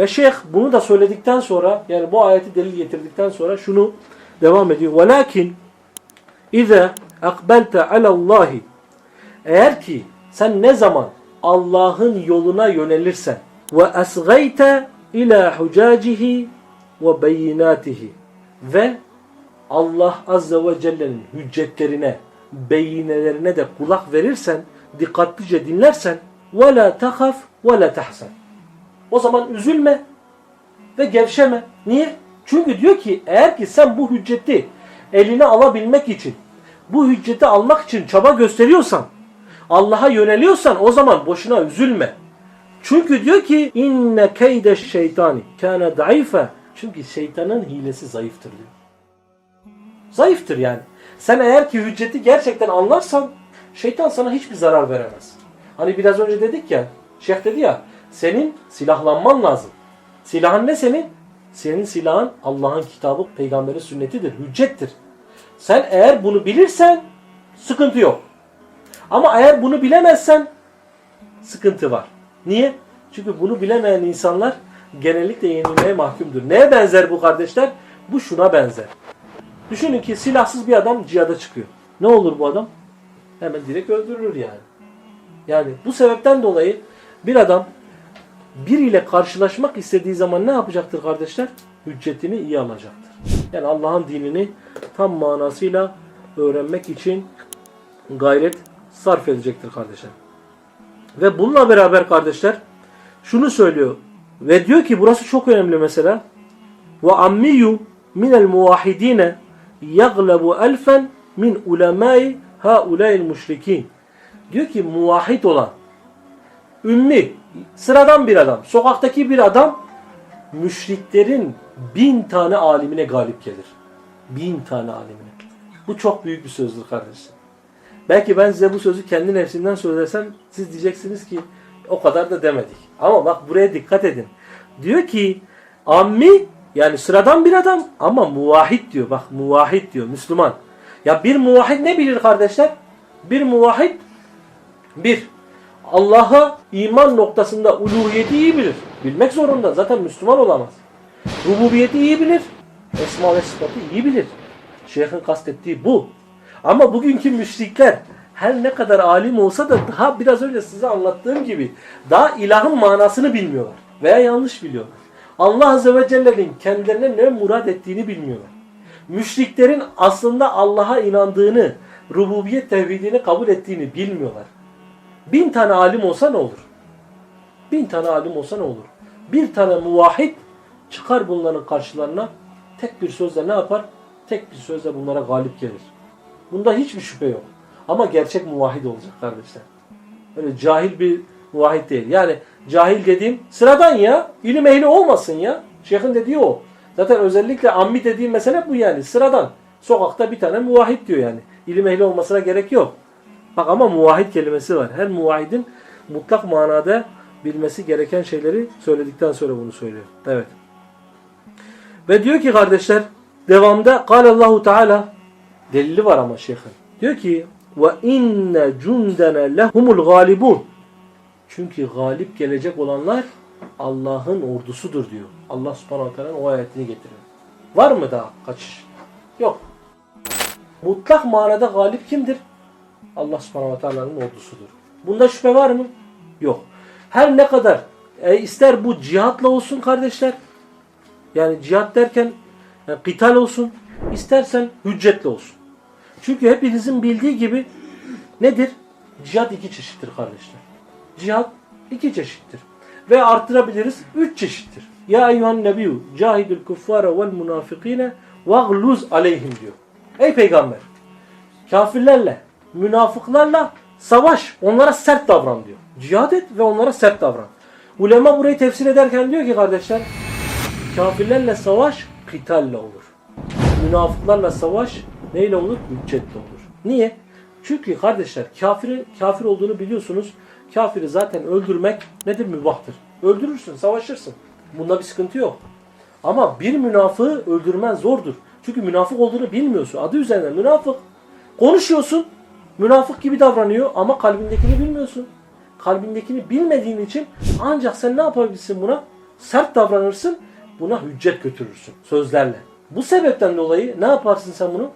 Ve şeyh bunu da söyledikten sonra yani bu ayeti delil getirdikten sonra şunu devam ediyor. Velakin İze akbelte alallahi Eğer ki sen ne zaman Allah'ın yoluna yönelirsen ve esgayte ila hucacihi ve beyinatihi ve Allah Azze ve Celle'nin hüccetlerine, beyinelerine de kulak verirsen, dikkatlice dinlersen ve la tahaf ve la tahsan. O zaman üzülme ve gevşeme. Niye? Çünkü diyor ki eğer ki sen bu hücceti eline alabilmek için, bu hücceti almak için çaba gösteriyorsan, Allah'a yöneliyorsan o zaman boşuna üzülme. Çünkü diyor ki inne keyde şeytani kana daife. Çünkü şeytanın hilesi zayıftır diyor. Zayıftır yani. Sen eğer ki hücceti gerçekten anlarsan şeytan sana hiçbir zarar veremez. Hani biraz önce dedik ya, şeyh dedi ya, senin silahlanman lazım. Silahın ne senin? Senin silahın Allah'ın kitabı, peygamberin sünnetidir, hüccettir. Sen eğer bunu bilirsen sıkıntı yok. Ama eğer bunu bilemezsen sıkıntı var. Niye? Çünkü bunu bilemeyen insanlar genellikle yenilmeye mahkumdur. Neye benzer bu kardeşler? Bu şuna benzer. Düşünün ki silahsız bir adam cihada çıkıyor. Ne olur bu adam? Hemen direkt öldürülür yani. Yani bu sebepten dolayı bir adam biriyle karşılaşmak istediği zaman ne yapacaktır kardeşler? Hüccetini iyi alacaktır. Yani Allah'ın dinini tam manasıyla öğrenmek için gayret sarf edecektir kardeşler. Ve bununla beraber kardeşler şunu söylüyor ve diyor ki burası çok önemli mesela. Ve ammiyu minel muvahhidine yaglabu elfen min ulemai haula'il müşrikin. Diyor ki muvahhid olan ümmi, sıradan bir adam, sokaktaki bir adam müşriklerin bin tane alimine galip gelir. Bin tane alimine. Bu çok büyük bir sözdür kardeşler. Belki ben size bu sözü kendi nefsimden söylesem siz diyeceksiniz ki o kadar da demedik. Ama bak buraya dikkat edin. Diyor ki ammi yani sıradan bir adam ama muvahhid diyor. Bak muvahhid diyor Müslüman. Ya bir muvahhid ne bilir kardeşler? Bir muvahhid bir Allah'a iman noktasında uluhiyeti iyi bilir. Bilmek zorunda. Zaten Müslüman olamaz. Rububiyeti iyi bilir. Esma ve sıfatı iyi bilir. Şeyh'in kastettiği bu. Ama bugünkü müşrikler her ne kadar alim olsa da daha biraz önce size anlattığım gibi daha ilahın manasını bilmiyorlar. Veya yanlış biliyorlar. Allah Azze ve Celle'nin kendilerine ne murad ettiğini bilmiyorlar. Müşriklerin aslında Allah'a inandığını, rububiyet tevhidini kabul ettiğini bilmiyorlar. Bin tane alim olsa ne olur? Bin tane alim olsa ne olur? Bir tane muvahhid çıkar bunların karşılarına tek bir sözle ne yapar? Tek bir sözle bunlara galip gelir. Bunda hiçbir şüphe yok. Ama gerçek muvahhid olacak kardeşler. Öyle cahil bir muvahhid değil. Yani cahil dediğim sıradan ya. ilim ehli olmasın ya. Şeyhin dediği o. Zaten özellikle ammi dediğim mesele bu yani. Sıradan. Sokakta bir tane muvahhid diyor yani. İlim ehli olmasına gerek yok. Bak ama muvahhid kelimesi var. Her muvahhidin mutlak manada bilmesi gereken şeyleri söyledikten sonra bunu söylüyor. Evet. Ve diyor ki kardeşler devamda Allahu Teala delili var ama şeyhin. Diyor ki ve inne cundena lehumul galibun. Çünkü galip gelecek olanlar Allah'ın ordusudur diyor. Allah subhanahu teala'nın o ayetini getiriyor. Var mı daha kaçış? Yok. Mutlak manada galip kimdir? Allah subhanahu teala'nın ordusudur. Bunda şüphe var mı? Yok. Her ne kadar e, ister bu cihatla olsun kardeşler. Yani cihat derken yani kıtal olsun. istersen hüccetle olsun. Çünkü hepinizin bildiği gibi nedir? Cihat iki çeşittir kardeşler. Cihat iki çeşittir. Ve arttırabiliriz üç çeşittir. Ya eyyuhan nebiyyü cahidül kuffara vel munafikine vagluz aleyhim diyor. Ey peygamber kafirlerle, münafıklarla savaş, onlara sert davran diyor. Cihad et ve onlara sert davran. Ulema burayı tefsir ederken diyor ki kardeşler kafirlerle savaş kitalle olur. Münafıklarla savaş neyle olur? Hüccetle olur. Niye? Çünkü kardeşler kafirin kafir olduğunu biliyorsunuz. Kafiri zaten öldürmek nedir? Mübahtır. Öldürürsün, savaşırsın. Bunda bir sıkıntı yok. Ama bir münafığı öldürmen zordur. Çünkü münafık olduğunu bilmiyorsun. Adı üzerinde münafık. Konuşuyorsun. Münafık gibi davranıyor ama kalbindekini bilmiyorsun. Kalbindekini bilmediğin için ancak sen ne yapabilirsin buna? sert davranırsın, buna hüccet götürürsün sözlerle. Bu sebepten dolayı ne yaparsın sen bunu?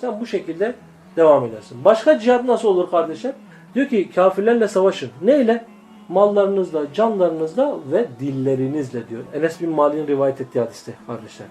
Sen bu şekilde devam edersin. Başka cihat nasıl olur kardeşler? Diyor ki kafirlerle savaşın. Neyle? Mallarınızla, canlarınızla ve dillerinizle diyor. Enes bin Malik'in rivayet ettiği hadiste kardeşler.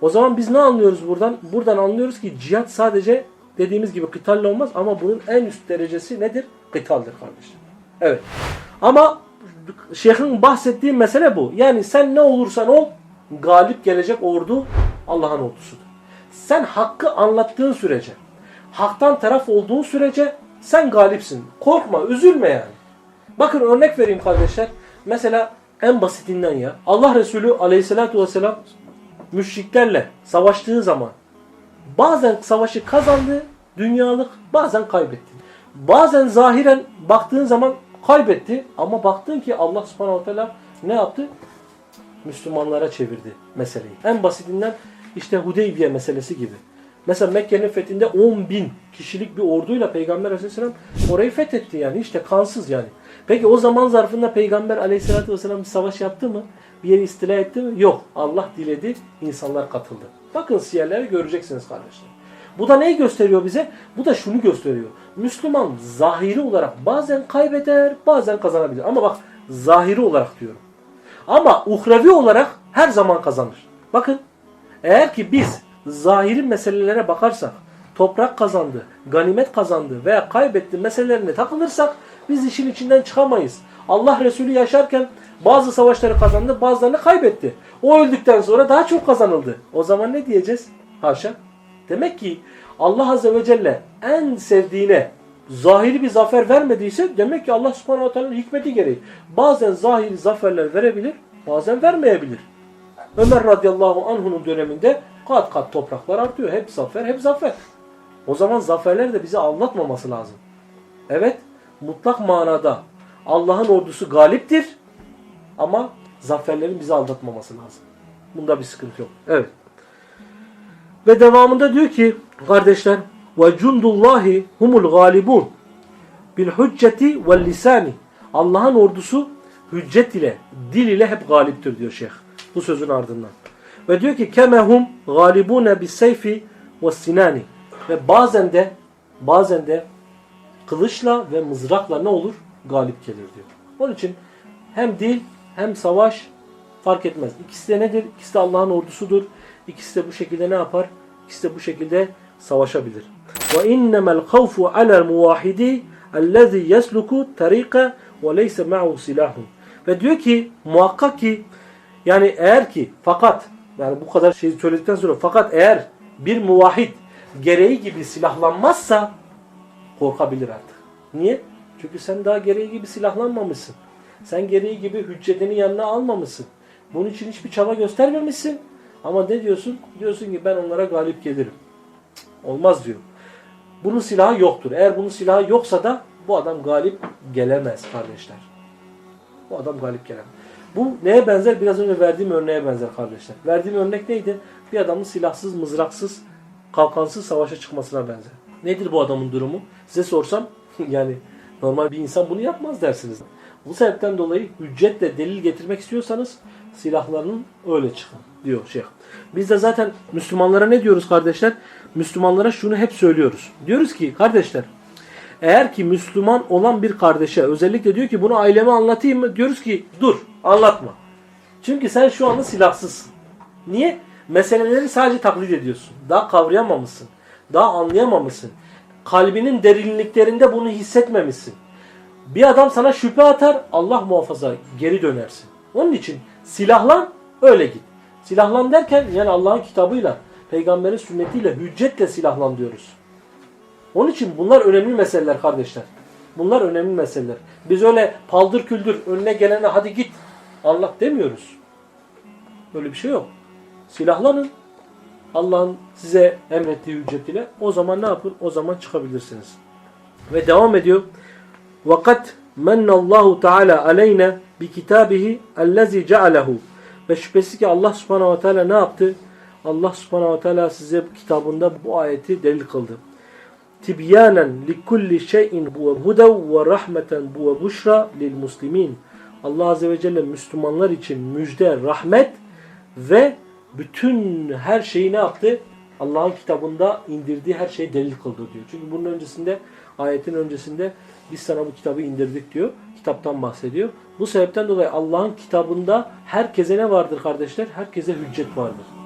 O zaman biz ne anlıyoruz buradan? Buradan anlıyoruz ki cihat sadece dediğimiz gibi kıtalle olmaz ama bunun en üst derecesi nedir? Kıtaldır kardeşler. Evet. Ama şeyhin bahsettiği mesele bu. Yani sen ne olursan ol galip gelecek ordu Allah'ın ordusudur. Sen hakkı anlattığın sürece, haktan taraf olduğun sürece sen galipsin. Korkma, üzülme yani. Bakın örnek vereyim kardeşler. Mesela en basitinden ya. Allah Resulü aleyhissalatü vesselam müşriklerle savaştığı zaman bazen savaşı kazandı, dünyalık, bazen kaybetti. Bazen zahiren baktığın zaman kaybetti ama baktın ki Allah subhanahu teala ne yaptı? Müslümanlara çevirdi meseleyi. En basitinden işte Hudeybiye meselesi gibi. Mesela Mekke'nin fethinde 10 bin kişilik bir orduyla Peygamber aleyhisselam orayı fethetti yani işte kansız yani. Peki o zaman zarfında Peygamber aleyhisselatü vesselam bir savaş yaptı mı? Bir yeri istila etti mi? Yok. Allah diledi, insanlar katıldı. Bakın siyerleri göreceksiniz kardeşler. Bu da neyi gösteriyor bize? Bu da şunu gösteriyor. Müslüman zahiri olarak bazen kaybeder, bazen kazanabilir. Ama bak zahiri olarak diyorum. Ama uhrevi olarak her zaman kazanır. Bakın eğer ki biz zahiri meselelere bakarsak, toprak kazandı, ganimet kazandı veya kaybetti meselelerine takılırsak biz işin içinden çıkamayız. Allah Resulü yaşarken bazı savaşları kazandı, bazılarını kaybetti. O öldükten sonra daha çok kazanıldı. O zaman ne diyeceğiz? Haşa. Demek ki Allah Azze ve Celle en sevdiğine zahiri bir zafer vermediyse demek ki Allah Subhanahu Teala'nın hikmeti gereği bazen zahiri zaferler verebilir, bazen vermeyebilir. Ömer radıyallahu anh'unun döneminde kat kat topraklar artıyor. Hep zafer, hep zafer. O zaman zaferler de bizi anlatmaması lazım. Evet, mutlak manada Allah'ın ordusu galiptir ama zaferlerin bizi aldatmaması lazım. Bunda bir sıkıntı yok. Evet. Ve devamında diyor ki kardeşler ve cundullahi humul galibun bil hücceti vel lisani Allah'ın ordusu hüccet ile, dil ile hep galiptir diyor şeyh. Bu sözün ardından. Ve diyor ki kemehum galibune bis seyfi ve sinani ve bazen de bazen de kılıçla ve mızrakla ne olur? Galip gelir diyor. Onun için hem dil hem savaş fark etmez. İkisi de nedir? İkisi de Allah'ın ordusudur. İkisi de bu şekilde ne yapar? İkisi de bu şekilde savaşabilir. Ve innemel havfu alel muvahidi ellezî yesluku tarika ve leyse ma'hu silahun. Ve diyor ki muhakkak ki yani eğer ki fakat yani bu kadar şey söyledikten sonra fakat eğer bir muvahhid gereği gibi silahlanmazsa korkabilir artık. Niye? Çünkü sen daha gereği gibi silahlanmamışsın. Sen gereği gibi hüccetini yanına almamışsın. Bunun için hiçbir çaba göstermemişsin. Ama ne diyorsun? Diyorsun ki ben onlara galip gelirim. Olmaz diyor. Bunun silahı yoktur. Eğer bunun silahı yoksa da bu adam galip gelemez kardeşler. Bu adam galip gelemez. Bu neye benzer? Biraz önce verdiğim örneğe benzer kardeşler. Verdiğim örnek neydi? Bir adamın silahsız, mızraksız, kalkansız savaşa çıkmasına benzer. Nedir bu adamın durumu? Size sorsam yani normal bir insan bunu yapmaz dersiniz. Bu sebepten dolayı hüccetle delil getirmek istiyorsanız silahlarının öyle çıkın diyor şeyh. Biz de zaten Müslümanlara ne diyoruz kardeşler? Müslümanlara şunu hep söylüyoruz. Diyoruz ki kardeşler eğer ki Müslüman olan bir kardeşe özellikle diyor ki bunu aileme anlatayım mı? Diyoruz ki dur anlatma. Çünkü sen şu anda silahsızsın. Niye? Meseleleri sadece taklit ediyorsun. Daha kavrayamamışsın. Daha anlayamamışsın. Kalbinin derinliklerinde bunu hissetmemişsin. Bir adam sana şüphe atar, Allah muhafaza geri dönersin. Onun için silahlan, öyle git. Silahlan derken yani Allah'ın kitabıyla, peygamberin sünnetiyle, hüccetle silahlan diyoruz. Onun için bunlar önemli meseleler kardeşler. Bunlar önemli meseleler. Biz öyle paldır küldür önüne gelene hadi git Allah demiyoruz. Böyle bir şey yok. Silahlanın. Allah'ın size emrettiği hüccetiyle o zaman ne yapın? O zaman çıkabilirsiniz. Ve devam ediyor. Vakat mennallahu teala aleyne bi kitabihi ellezî cealehu. Ve şüphesiz ki Allah subhanahu ve teala ne yaptı? Allah subhanahu ve teala size kitabında bu ayeti delil kıldı. Tibyanen li kulli şeyin huve hudev ve rahmeten bu ve buşra lil muslimin. Allah Azze ve Celle Müslümanlar için müjde, rahmet ve bütün her şeyi ne yaptı? Allah'ın kitabında indirdiği her şeyi delil kıldı diyor. Çünkü bunun öncesinde, ayetin öncesinde biz sana bu kitabı indirdik diyor. Kitaptan bahsediyor. Bu sebepten dolayı Allah'ın kitabında herkese ne vardır kardeşler? Herkese hüccet vardır.